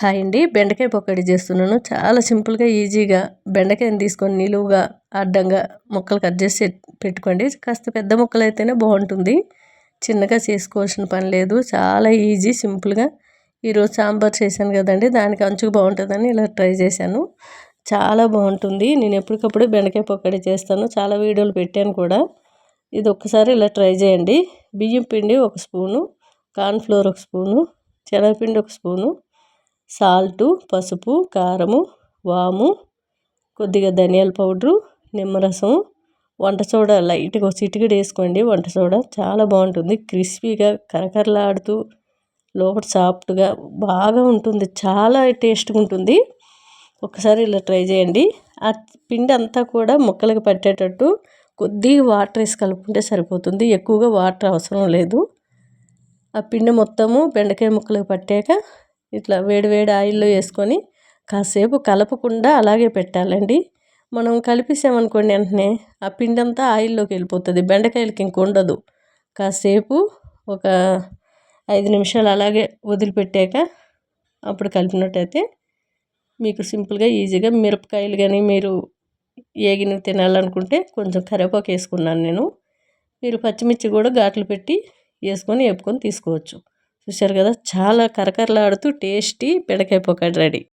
Hi అండి. బెండకాయ పకోడీ చేస్తున్నాను. చాలా సింపుల్గా ఈజీగా బెండకాయని తీసుకొని నిలువుగా అడ్డంగా ముక్కలు కట్ చేసి పెట్టుకోండి. కాస్త పెద్ద ముక్కలు అయితేనే బాగుంటుంది. చిన్నగా చేసుకోవాల్సిన పని లేదు. చాలా ఈజీ సింపుల్గా. ఈరోజు సాంబార్ చేశాను కదండి. దానికి అంచుకు బాగుంటుందని ఇలా ట్రై చేశాను. చాలా బాగుంటుంది. నేను ఎప్పటికప్పుడు బెండకాయ పకోడీ చేస్తాను. చాలా వీడియోలు పెట్టాను కూడా. ఇది ఒక్కసారి ఇలా ట్రై చేయండి. బియ్యం పిండి ఒక స్పూను కార్న్ఫ్లోర్ ఒక స్పూను శనగపిండి ఒక స్పూను సాల్టు పసుపు కారము వాము కొద్దిగా ధనియాల పౌడరు నిమ్మరసం వంట సోడా లైట్గా చిటికెడు వేసుకోండి. వంట సోడా చాలా బాగుంటుంది. క్రిస్పీగా కరకరలాడుతూ లోపల సాఫ్ట్గా బాగా ఉంటుంది. చాలా టేస్ట్గా ఉంటుంది. ఒకసారి ఇలా ట్రై చేయండి. ఆ పిండి అంతా కూడా ముక్కలకి పట్టేటట్టు కొద్దిగా వాటర్ వేసి కలుపుకుంటే సరిపోతుంది. ఎక్కువగా వాటర్ అవసరం లేదు. ఆ పిండి మొత్తము బెండకాయ ముక్కలకు పట్టాక ఇట్లా వేడి వేడి ఆయిల్లో వేసుకొని కాసేపు కలపకుండా అలాగే పెట్టాలండి. మనం కలిపేసామనుకోండి వెంటనే ఆ పిండి అంతా ఆయిల్లోకి వెళ్ళిపోతుంది. బెండకాయలకి ఇంక ఉండదు. కాసేపు ఒక ఐదు నిమిషాలు అలాగే వదిలిపెట్టాక అప్పుడు కలిపినట్టయితే మీకు సింపుల్గా ఈజీగా మిరపకాయలు కానీ మీరు ఏగిన తినాలనుకుంటే కొంచెం కరివేపాకు వేసుకున్నాను నేను. మీరు పచ్చిమిర్చి కూడా ఘాట్లు పెట్టి వేసుకొని వేపుకొని తీసుకోవచ్చు. చూశారు కదా? చాలా కరకరలాడుతూ టేస్టీ బెండకాయ పకోడీ రెడీ.